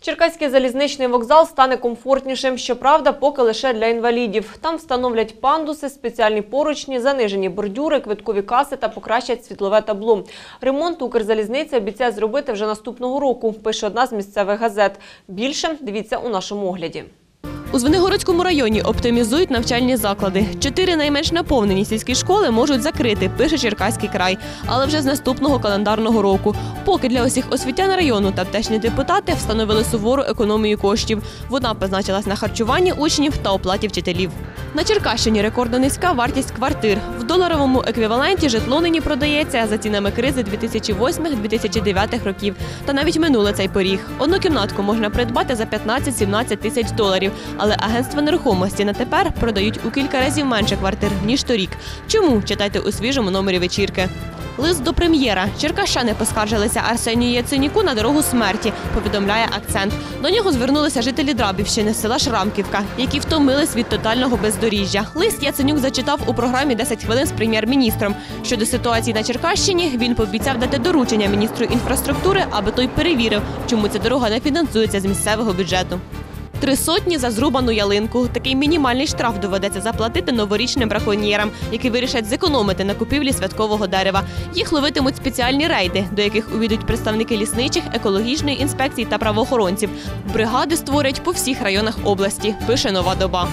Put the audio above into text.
Черкаський залізничний вокзал стане комфортнішим, щоправда, поки лише для інвалідів. Там встановлять пандуси, спеціальні поручні, занижені бордюри, квиткові каси та покращать світлове табло. Ремонт Укрзалізниця обіцяє зробити вже наступного року, пише одна з місцевих газет. Більше дивіться у нашому огляді. У Звенигородському районі оптимізують навчальні заклади. Чотири найменш наповнені сільські школи можуть закрити, пише Черкаський край, але вже з наступного календарного року. Поки для усіх освітян району та птешні депутати встановили сувору економію коштів. Вона позначилась на харчуванні учнів та оплаті вчителів. На Черкащині рекордно низька вартість квартир. В доларовому еквіваленті житло нині продається за цінами кризи 2008-2009 років. Та навіть минули цей поріг. Одну кімнатку можна придбати за 15-17 тисяч доларів, але агентства нерухомості на тепер продають у кілька разів менше квартир ніж торік. Чому читайте у свіжому номері вечірки? Лист до прем'єра. Черкащани поскаржилися Арсенію Яценюку на дорогу смерті. Повідомляє акцент. До нього звернулися жителі Драбівщини села Шрамківка, які втомились від тотального бездоріжжя. Лист Яценюк зачитав у програмі «10 хвилин з прем'єр-міністром. Щодо ситуації на Черкащині, він пообіцяв дати доручення міністру інфраструктури, аби той перевірив, чому ця дорога не фінансується з місцевого бюджету. Три сотні за зрубану ялинку. Такий мінімальний штраф доведеться заплатити новорічним браконьєрам, які вирішать зекономити на купівлі святкового дерева. Їх ловитимуть спеціальні рейди, до яких увійдуть представники лісничих, екологічної інспекції та правоохоронців. Бригади створять по всіх районах області. Пише нова доба.